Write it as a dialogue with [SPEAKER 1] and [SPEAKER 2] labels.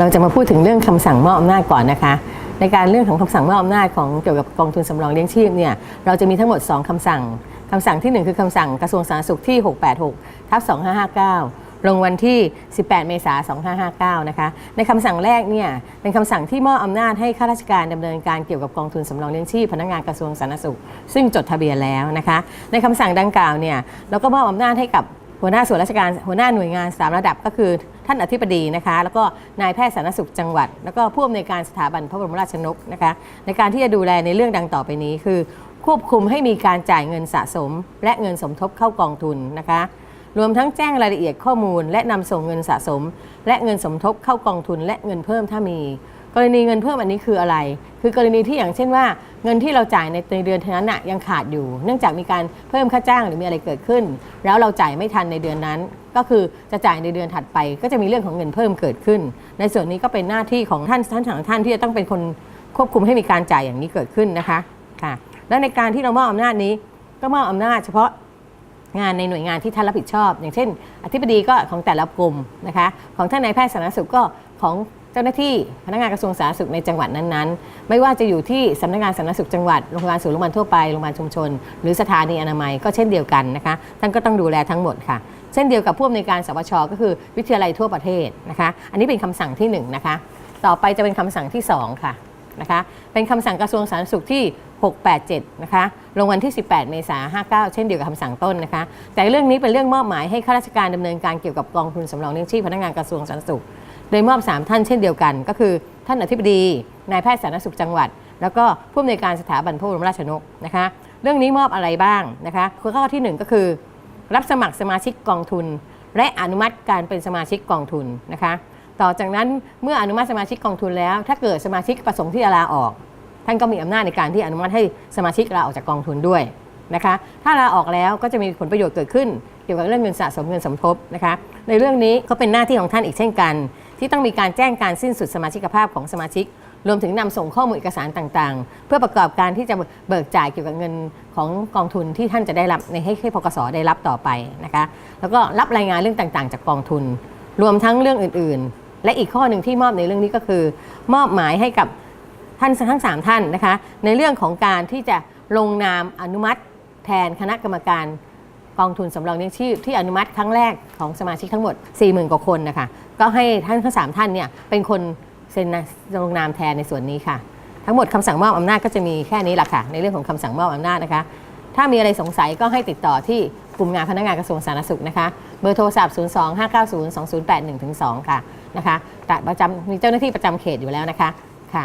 [SPEAKER 1] เราจะมาพูดถึงเรื่องคำสั่งมอบอำนาจก่อนนะคะ ในการเรื่องของคำสั่งมอบอำนาจของเกี่ยวกับกองทุนสำรองเลี้ยงชีพเนี่ยเราจะมีทั้งหมด 2คำสั่งคำสั่งที่ 1 คือคำสั่งกระทรวงสาธารณสุขที่ 686ทับ2559 ลงวันที่ 18 เมษายน 2559 นะคะ ในคำสั่งแรกเนี่ยเป็นคำสั่งที่มอบอำนาจให้ข้าราชการดำเนินการเกี่ยวกับกองทุนสำรองเลี้ยงชีพพนักงานกระทรวงสาธารณสุข ซึ่งจดทะเบียนแล้วนะคะ ในคำสั่งดังกล่าวเนี่ยเราก็มอบอำนาจให้กับหัวหน้าส่วนราชการหัวหน้าหน่วยงานสามระดับก็คือ ท่านอธิบดีนะคะ แล้วก็นายแพทย์สาธารณสุขจังหวัด แล้วก็ผู้อำนวยการสถาบันพระบรมราชชนกนะคะ ในการที่จะดูแลในเรื่องดังต่อไปนี้คือ ควบคุมให้มีการจ่ายเงินสะสม และเงินสมทบเข้ากองทุนนะคะรวมทั้งแจ้งรายละเอียดข้อมูล และนำส่งเงินสะสม และเงินสมทบเข้ากองทุนและเงินเพิ่มถ้ามี กรณีเงินเพิ่มอันนี้คืออะไร คือกรณีที่อย่างเช่นว่า เงินที่เราจ่ายในในเดือนนั้นน่ะยังขาดอยู่ เนื่องจากมีการเพิ่มค่าจ้างหรือมีอะไรเกิดขึ้น แล้วเราจ่ายไม่ทันในเดือนนั้น ก็คือจะจ่ายในเดือนถัดไป ก็จะมีเรื่องของเงินเพิ่มเกิดขึ้น ในส่วนนี้ก็เป็นหน้าที่ของท่านท่านทั้งท่านที่จะต้องเป็นคนควบคุมให้มีการจ่ายอย่างนี้เกิดขึ้นนะคะค่ะและในการที่เรามอบอำนาจนี้ก็มอบอำนาจเฉพาะงานในหน่วยงานที่ท่านรับผิดชอบ อย่างเช่น อธิบดีก็ของแต่ละกลุ่มนะคะ ของท่านนายแพทย์สาธารณสุขก็ของ จ้าหน้าที่พนักงานกระทรวงสาธารณสุขในจังหวัดนั้นๆ ไม่ว่าจะอยู่ที่สำนักงานสาธารณสุขจังหวัดโรงพยาบาลศูนย์โรงพยาบาลทั่วไปโรงพยาบาลชุมชน หรือสถานีอนามัยก็เช่นเดียวกันนะคะท่านก็ต้องดูแลทั้งหมดค่ะ เช่นเดียวกับผู้อำนวยการสวชก็คือวิทยาลัยทั่วประเทศนะคะอันนี้เป็นคำสั่งที่หนึ่งนะคะต่อไปจะเป็นคำสั่งที่สองค่ะนะคะเป็นคำสั่งกระทรวงสาธารณสุขที่ 687 นะคะ ลงวันที่ 18 เมษายน 59 เช่นเดียวกับคำสั่งต้นนะคะ แต่เรื่องนี้เป็นเรื่องมอบหมายให้ข้าราชการดำเนินการเกี่ยวกับกองทุนสำรองเลี้ยงชีพพนักงานกระทรวงสาธารณสุข โดยมอบ 3 ท่านเช่นเดียวกัน ก็คือท่านอธิบดีนายแพทย์สาธารณสุขจังหวัด แล้วก็ผู้อำนวยการสถาบันพระบรมราชชนกนะคะเรื่องนี้มอบอะไรบ้างนะคะข้อที่ 1 ก็คือ รับสมัครสมาชิกกองทุน และอนุมัติการเป็นสมาชิกกองทุนนะคะต่อจากนั้นเมื่ออนุมัติสมาชิกกองทุนแล้ว ถ้าเกิดสมาชิกประสงค์ที่จะลาออก ท่านก็มีอำนาจในการที่อนุมัติให้สมาชิกลาออกจากกองทุนด้วยนะคะถ้าลาออกแล้วก็จะมีผลประโยชน์เกิดขึ้น กี่ยวกับเรื่องเงินสะสมเงินสมทบนะคะในเรื่องนี้ก็เป็นหน้าที่ของท่านอีกเช่นกัน ที่ต้องมีการแจ้งการสิ้นสุดสมาชิกภาพของสมาชิก รวมถึงนำส่งข้อมูลเอกสารต่างๆ เพื่อประกอบการที่จะเบิกจ่ายเกี่ยวกับเงินของกองทุนที่ท่านจะได้รับในให้ให้พกสได้รับต่อไปนะคะแล้วก็รับรายงานเรื่องต่างๆ จากกองทุน รวมทั้งเรื่องอื่นๆ และอีกข้อหนึ่งที่มอบในเรื่องนี้ก็คือ มอบหมายให้กับท่านทั้งสามท่านนะคะในเรื่องของการที่จะลงนามอนุมัติ แทนคณะกรรมการ กองทุนสำรองเลี้ยงชีพที่อนุมัติครั้งแรกของสมาชิกทั้งหมด 40,000 กว่าคนนะคะก็ให้ท่านทั้งสามท่านเนี่ยเป็นคนเซ็นลงนามแทนในส่วนนี้ค่ะ ทั้งหมดคำสั่งมอบอำนาจก็จะมีแค่นี้แหละค่ะในเรื่องของคำสั่งมอบอำนาจนะคะถ้ามีอะไรสงสัยก็ให้ติดต่อที่กลุ่มงานพนักงานกระทรวงสาธารณสุขนะคะ เบอร์โทรศัพท์ 0 2 5 9 0 2 0 8 1 2 ค่ะนะคะแต่ประจำมีเจ้าหน้าที่ประจำเขตอยู่แล้วนะคะค่ะ